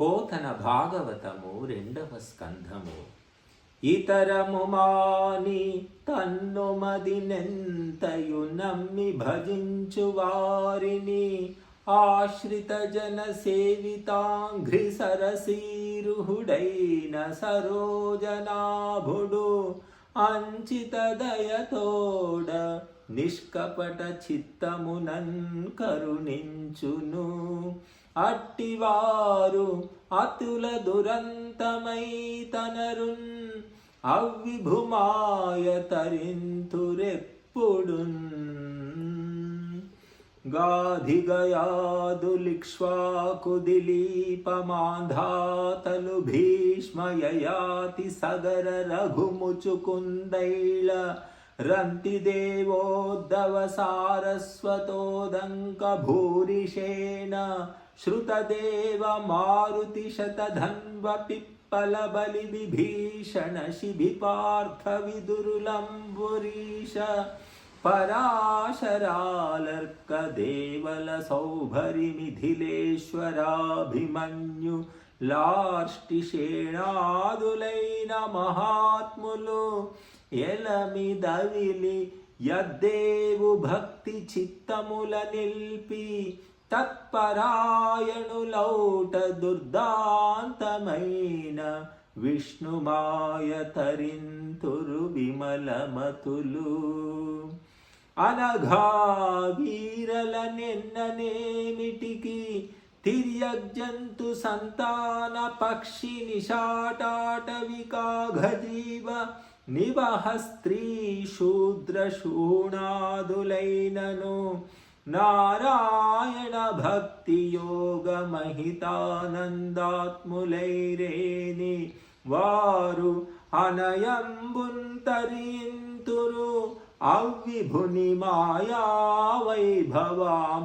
పోతన భాగవతము రెండవ స్కంధము. ఇతరము మాని తన్నుమదినెంతయు నమ్మి భజించు వారిని ఆశ్రిత జన సేవితాంఘ్రి సరసీరుహుడైన సరోజనాభుడు అంచిత దయతోడ నిష్కపట చిత్తమునన్ కరుణించును. అట్టివారు అతుల దురంతమై తనరున్ అవ్విభుమాయ తరింతురెప్పుడున్. గాధిగయాదులిక్ష్వాకుదిలీపమాధాతలు భీష్మయయాతి సగర రఘుముచుకుందైళ రంతిదేవోద్దవ సారస్వతోదంక భూరిషేణ श्रुतदेव मारुतिशतधन्व पिप्पल बलिविभीषण शिभिपार्थविदुरुलम्बुरीश पराशरालर्कदेवल सौभरिमिथिलेश्वराभिमन्यु లాష్టిషేణాదులైన మహాత్ములు ఎలమిదవిలి యద్దేవు భక్తి చిత్తముల నిల్పి తత్పరాయణులౌట దుర్దాంతమైన విష్ణుమాయ తరింతురు విమలమతులు. అనఘా వీరల నిన్ననేమిటికి తిర్యజంతు సంతాన పక్షి నిషాటాటవికాఘజీవ నివహ స్త్రీ శూద్రశూణాదులైనను నారాయణ భక్తి యోగ మహితానందాత్ములైరేని వారు అనయంబుంతరింతురు అవ్విభుని మాయా వైభవాంభోనిధిన్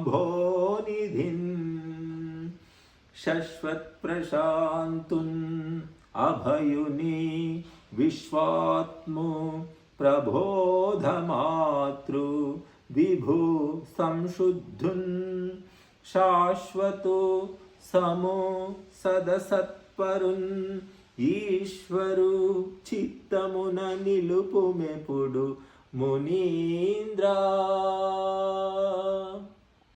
శశ్వత్ ప్రశాంతున్ అభయుని విశ్వాత్ము ప్రబోధమాతృ విభు సంశుద్ధున్ శాశ్వతో సమో సదసత్పరున్ ఈశ్వరు చిత్తమున నిలుపుమెపుడు మునీంద్ర